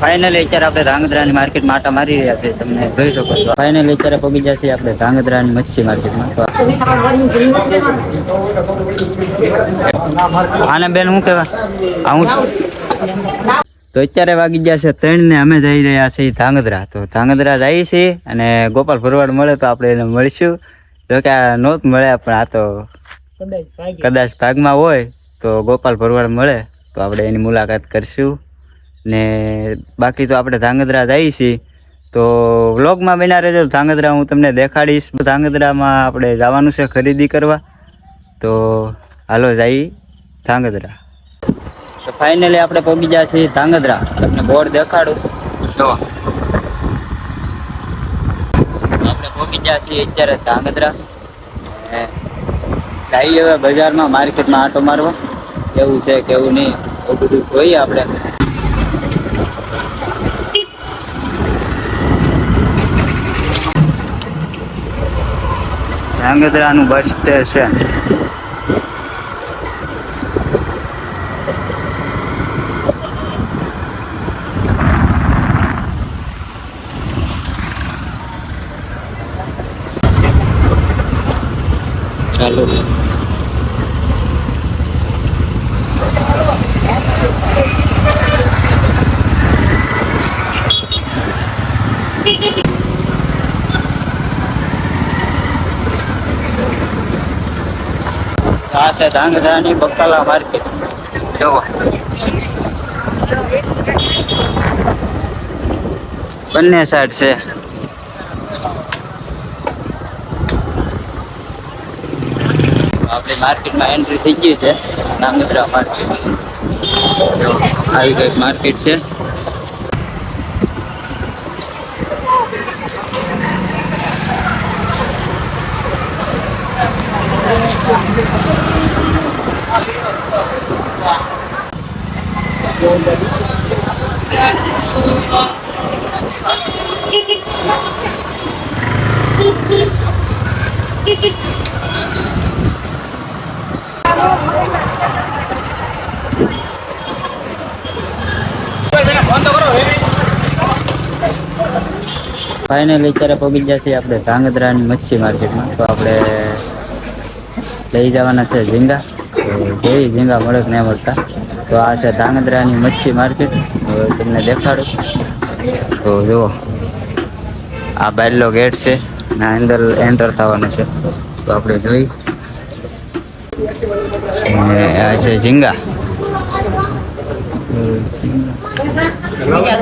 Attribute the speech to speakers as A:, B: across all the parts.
A: Finally અત્યારે આપણે ધાંગધ્રાની માર્કેટમાં આટા મારી રહ્યા છે તમને જોઈ શકો છો. ફાઇનલ અત્યારે પગી ગયા છે આપણે ધાંગધ્રાની મચ્છી માર્કેટમાં આને બેન શું કહેવા હું તો અત્યારે વાગી ગયા છે ત્રણ ને અમે જઈ રહ્યા છીએ ધાંગધ્રા. તો ધાંગધ્રા જઈએ છીએ અને ગોપાલ ભરવાડ મળે તો આપણે એને મળીશું. જો કે આ નહોત મળે, પણ આ તો કદાચ ભાગમાં હોય તો ગોપાલ ભરવાડ મળે. તો આપણે એની મુલાકાત કરશું. ને બાકી તો આપણે ધાંગધ્રા જઈએ છીએ. તો વ્લોગમાં બના રહેજો. ધાંગધ્રા હું તમને દેખાડીશ. ધાંગધ્રામાં આપણે જવાનું છે ખરીદી કરવા. તો હાલો જઈ ધાંગધ્રા. તો ફાઇનલી આપણે પહોંચી ગયા છીએ ધાંગધ્રા. તમને બોર્ડ દેખાડું. જો આપણે પહોંચી ગયા છીએ અત્યારે ધાંગધ્રા. જઈએ હવે બજારમાં, માર્કેટમાં આટો મારવા. કેવું છે, કેવું નહીં બધું જોઈએ આપણે. ધાંગધ્રાનું બસ સ્ટેશન ચાલો. આ છે ધાંગધ્રાની બકાલા માર્કેટ જવો બંને સાઈડ છે. આપણી માર્કેટમાં એન્ટ્રી થઈ ગઈ છે. ધાંગધ્રા માર્કેટ આવી કંઈક માર્કેટ છે. ફાઇનલી અત્યારે પહોંચી ગયા છીએ આપણે ધાંગધ્રાની મચ્છી માર્કેટમાં. તો આપણે લઈ જવાના છે ઝીંગા. તો જોઈ ઝીંગા મળે કે નહીં મળતા. તો આ છે ધાંગધ્રાની મચ્છી માર્કેટ. તમને દેખાડું. તો જુઓ. આ બાયલો ગેટ છે. ના, અંદર એન્ટર થવાનું છે. તો આપણે જોઈ. અને આ છે ઝીંગા.
B: બીજા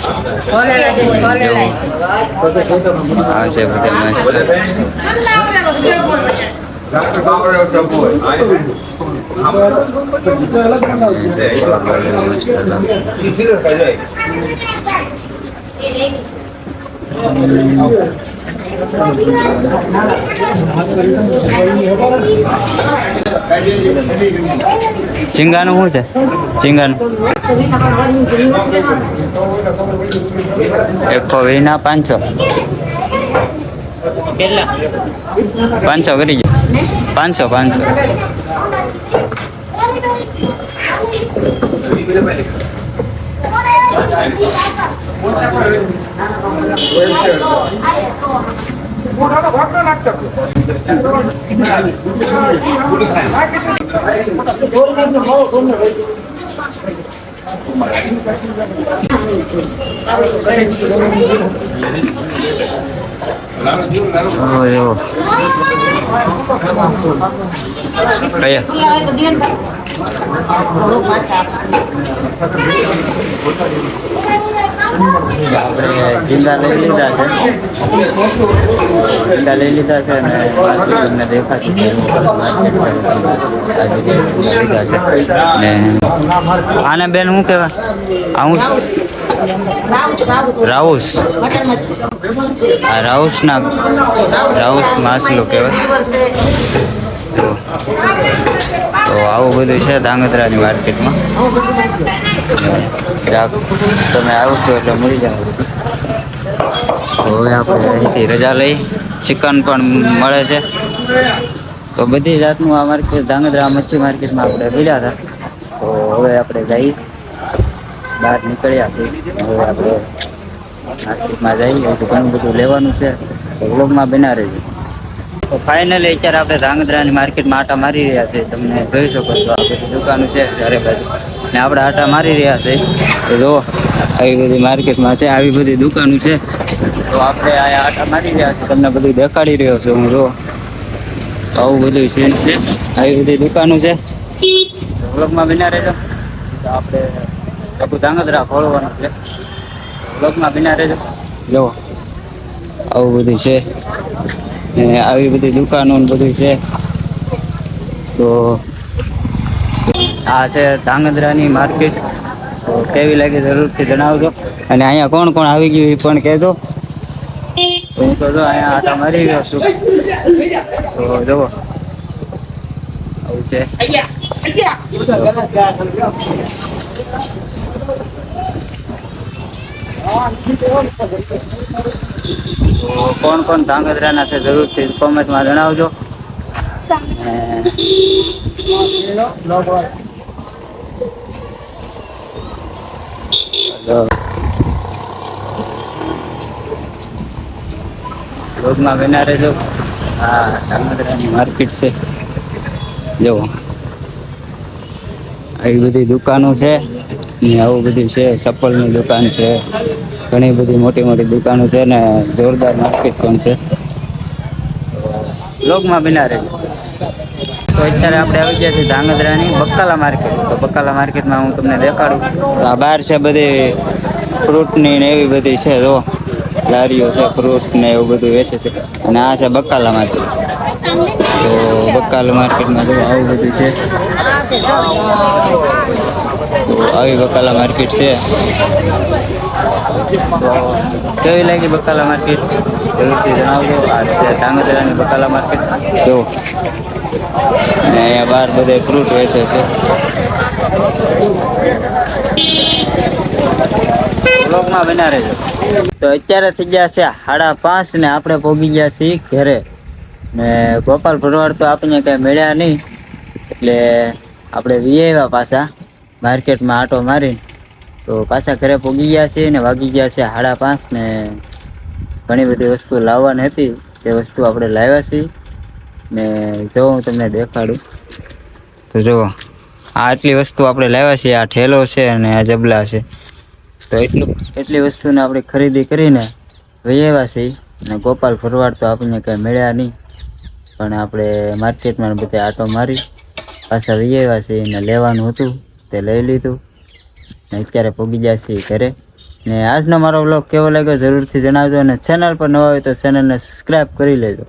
B: છોલેલા છે છોલેલા છે
A: ઝીંગાનું શું છે? ચીંગાનું. એકસો વીના પાંચસો. પાંચસો કરી જ પાંચસો પાંચસો. ઓ એવો કયા
B: થોડું પાછા
A: આપણે ઝીંગા લઈ લીધા છે. જિંદા લઈ લીધા છે અને બાકી તમને દેખાતું ને આને બેન શું કહેવાય? આવું રાઉસ. આ રાઉસના, રાઉસ માસલો કહેવાય. તો આવું બધું છે ધાંગધ્રાની માર્કેટમાં. શાક તમે આવશો એટલે મળી જાઓ. હવે આપણે અહીંથી રજા લઈ ચિકન પણ મળે છે. તો બધી જાતનું આ માર્કેટ ધાંગધ્રા મચ્છી માર્કેટમાં આપણે મળ્યા હતા. તો હવે આપણે જઈ, બહાર નીકળ્યા છે હવે આપણે માર્કેટમાં જઈએ તો ઘણું બધું લેવાનું છે. વ્લોગમાં બના રહેજો. તો ફાઇનલી અત્યારે આપણે ધાંગધ્રાની માર્કેટમાં આટા મારી રહ્યા છે તમને જોઈ શકો છો, આ બધી દુકાનો છે, ચારે બાજુ. ને આપણે આટા મારી રહ્યા છે. જો, આવી બધી માર્કેટમાં છે, આવી બધી દુકાનો છે. તો આપણે આ આટા મારી રહ્યા છે, તમને બધું દેખાડી રહ્યો છું હું, જો. આવું બધું સીન છે. આવી બધી દુકાનો છે. વ્લોગમાં બિના રહેજો. તો આપણે આખું ધાંગધ્રા ખોલવાનું છે. વ્લોગમાં બિના રહેજો. જો, આવું બધું છે. આવી બધી દુકાનો બધું છે. તો આ છે ધાંગધ્રાની માર્કેટ. કેવી લાગી જરૂરથી જણાવજો. અને અહીંયા કોણ કોણ આવી ગયું એ પણ કહેજો. હું તો જો અહીંયા આટા મારી ગયો છું. તો જુઓ. આવું છે. કોણ કોણ ધાંગધ્રાના છે જરૂરથી કોમેન્ટમાં જણાવજો. જો. રોજમાં બના રહેજો હા ધાંગધ્રાની માર્કેટ છે. જો, આવી બધી દુકાનો છે. ને આવું બધું છે, ચપ્પલની દુકાન છે. ઘણી બધી મોટી મોટી દુકાનો છે ને જોરદાર માર્કેટ પણ છે. લોગમાં બિના રહેજો તો અત્યારે આપણે આવી ગયા છે ધાંગધ્રાની બકાલા માર્કેટ. તો બકાલા માર્કેટમાં હું તમને દેખાડું. આ બહાર છે બધી ફ્રૂટની ને એવી બધી છે, જો. લારીઓ છે, ફ્રૂટ ને એવું બધું વેચે છે. અને આ છે બકાલા માર્કેટ. તો બકાલા માર્કેટમાં જો આવું બધું છે. તો આવી બકાલા માર્કેટ છે. કેવી લાગી બકાલા માર્કેટ? જરૂરથી જણાવજો. આ ધાંગધ્રાની બકાલા માર્કેટ. જો. અને અહીંયા બહાર બધે ફ્રૂટ વેચે છે. બ્લોગમાં બના રહેજો. તો અત્યારે થઈ ગયા છે સાડા પાંચ ને આપણે પહોંચી ગયા છીએ ઘરે. ને ગોપાલ ભરવાડ તો આપણને કાંઈ મળ્યા નહીં. એટલે આપણે વી પાછા માર્કેટમાં આટો મારીને. તો પાછા ઘરે પહોંચી ગયા છીએ ને વાગી ગયા છે સાડા પાંચ ને ઘણી બધી વસ્તુ લાવવાની હતી. તે વસ્તુ આપણે લાવ્યા છીએ. ને જો હું તમને દેખાડું. તો જુઓ આ આટલી વસ્તુ આપણે લાવ્યા છીએ. આ ઠેલો છે અને આ જબલા છે. તો એટલું, એટલી વસ્તુને આપણે ખરીદી કરીને આવ્યા છીએ. અને ગોપાલ ફરવાડ તો આપણને કંઈ મળ્યા નહીં. પણ આપણે માર્કેટમાં બધે આટો મારી પાછા આવ્યા છીએ અને લેવાનું હતું તે લઈ લીધું. ને અત્યારે પગી છીએ ઘરે. ને આજનો મારો વ્લોગ કેવો લાગ્યો જરૂરથી જણાવજો અને ચેનલ પર નવા હોય તો ચેનલને સબસ્ક્રાઈબ કરી લેજો.